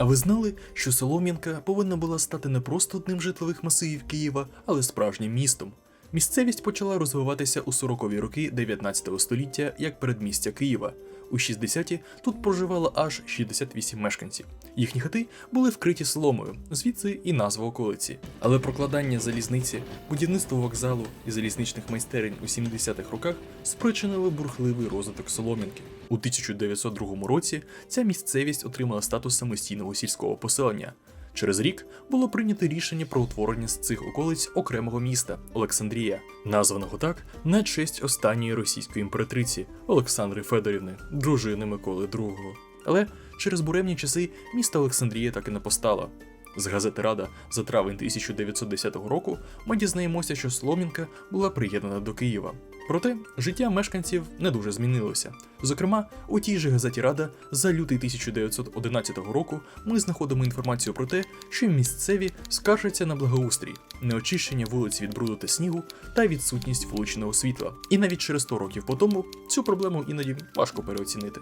А ви знали, що Солом'янка повинна була стати не просто одним з житлових масивів Києва, але справжнім містом. Місцевість почала розвиватися у 40-ві роки 19 століття як передмістя Києва. У 60-ті тут проживало аж 68 мешканців. Їхні хати були вкриті соломою, звідси і назва околиці. Але прокладання залізниці, будівництво вокзалу і залізничних майстерень у 70-х роках спричинили бурхливий розвиток Солом'янки. У 1902 році ця місцевість отримала статус самостійного сільського поселення. Через рік було прийнято рішення про утворення з цих околиць окремого міста Олександрія, названого так на честь останньої російської імператриці Олександри Федорівни, дружини Миколи II. Але через буремні часи місто Олександрія так і не постало. З газети Рада за травень 1910 року ми дізнаємося, що Сломінка була приєднана до Києва. Проте життя мешканців не дуже змінилося. Зокрема, у тій же газеті Рада за лютий 1911 року ми знаходимо інформацію про те, що місцеві скаржаться на благоустрій, неочищення вулиць від бруду та снігу та відсутність вуличного світла. І навіть через 100 років по тому цю проблему іноді важко переоцінити.